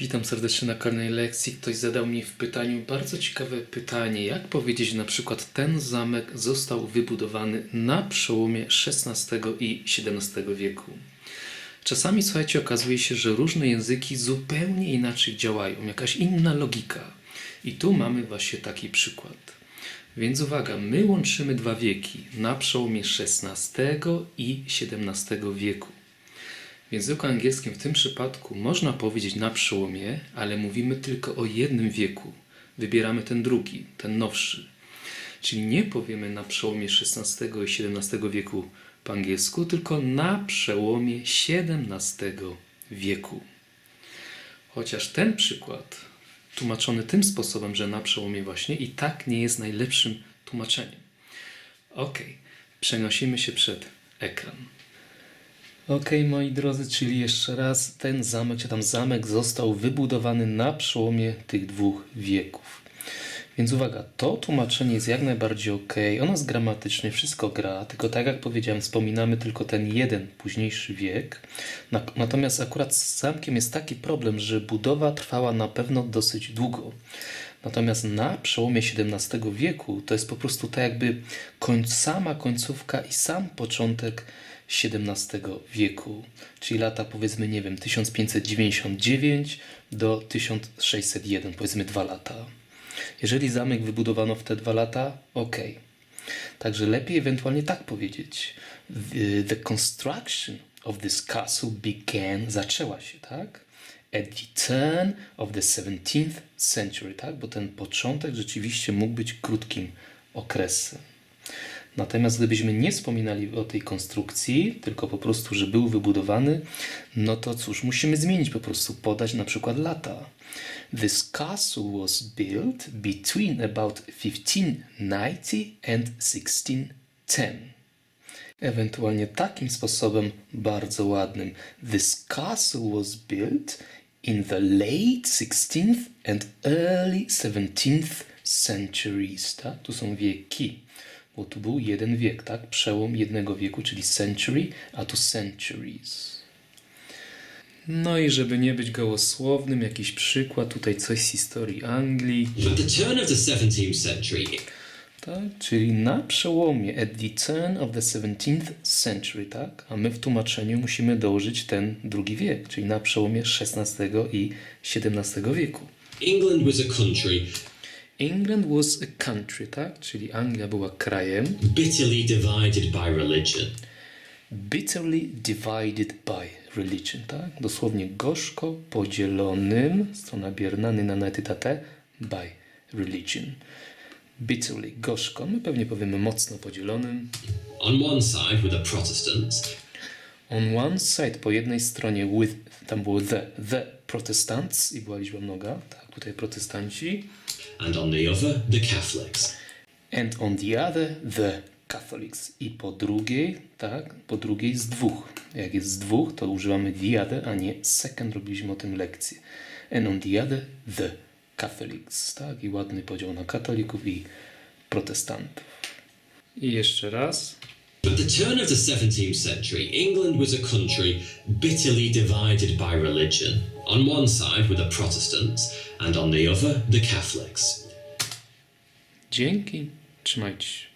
Witam serdecznie na kolejnej lekcji. Ktoś zadał mi w pytaniu bardzo ciekawe pytanie. Jak powiedzieć na przykład ten zamek został wybudowany na przełomie XVI i XVII wieku? Czasami, słuchajcie, okazuje się, że różne języki zupełnie inaczej działają, jakaś inna logika. I tu mamy właśnie taki przykład. Więc uwaga, my łączymy dwa wieki na przełomie XVI i XVII wieku. W języku angielskim w tym przypadku można powiedzieć na przełomie, ale mówimy tylko o jednym wieku. Wybieramy ten drugi, ten nowszy. Czyli nie powiemy na przełomie XVI i XVII wieku po angielsku, tylko na przełomie XVII wieku. Chociaż ten przykład, tłumaczony tym sposobem, że na przełomie właśnie, i tak nie jest najlepszym tłumaczeniem. Ok, przenosimy się przed ekran. Okej, moi drodzy, czyli jeszcze raz ten zamek, czy tam zamek został wybudowany na przełomie tych dwóch wieków. Więc uwaga, to tłumaczenie jest jak najbardziej ok. Ono jest gramatycznie, wszystko gra, tylko tak jak powiedziałem, wspominamy tylko ten jeden późniejszy wiek. Na- Natomiast akurat z zamkiem jest taki problem, że budowa trwała na pewno dosyć długo. Natomiast na przełomie XVII wieku to jest po prostu tak jakby końc, sama końcówka i sam początek XVII wieku, czyli lata powiedzmy, nie wiem, 1599 do 1601, powiedzmy dwa lata. Jeżeli zamek wybudowano w te dwa lata, ok. Także lepiej ewentualnie tak powiedzieć. The, construction of this castle began, zaczęła się, tak? At the turn of the 17th century, tak? Bo ten początek rzeczywiście mógł być krótkim okresem. Natomiast gdybyśmy nie wspominali o tej konstrukcji, tylko po prostu, że był wybudowany, no to cóż, musimy zmienić po prostu, podać na przykład lata. This castle was built between about 1590 and 1610. Ewentualnie takim sposobem bardzo ładnym. This castle was built in the late 16th and early 17th centuries. Tak? Tu są wieki, bo tu był jeden wiek, tak? Przełom jednego wieku, czyli century, a tu centuries. No i żeby nie być gołosłownym, jakiś przykład, tutaj coś z historii Anglii. At the turn of the 17th century, Tak, czyli na przełomie, at the turn of the 17th century, tak? A my w tłumaczeniu musimy dołożyć ten drugi wiek, czyli na przełomie XVI i XVII wieku. England was a country England was a country, tak? Czyli Anglia była krajem bitterly divided by religion. bitterly divided by religion, tak? Dosłownie gorzko podzielonym, strona biernany na netytate, by religion. Bitterly, gorzko, my pewnie powiemy mocno podzielonym. On one side were the Protestants, On one side, po jednej stronie, with, tam było the, the Protestants i była liczba mnoga, tak, tutaj protestanci. and on the other, the Catholics. And on the other, the Catholics. I po drugiej, tak, po drugiej z dwóch. Jak jest z dwóch, to używamy the other, a nie second, robiliśmy o tym lekcję. And on the other, the Catholics, tak, i ładny podział na katolików i protestantów. I jeszcze raz. At the turn of the 17th century, England was a country bitterly divided by religion. On one side were the Protestants, and on the other, the Catholics. Dzięki, trzymajcie się.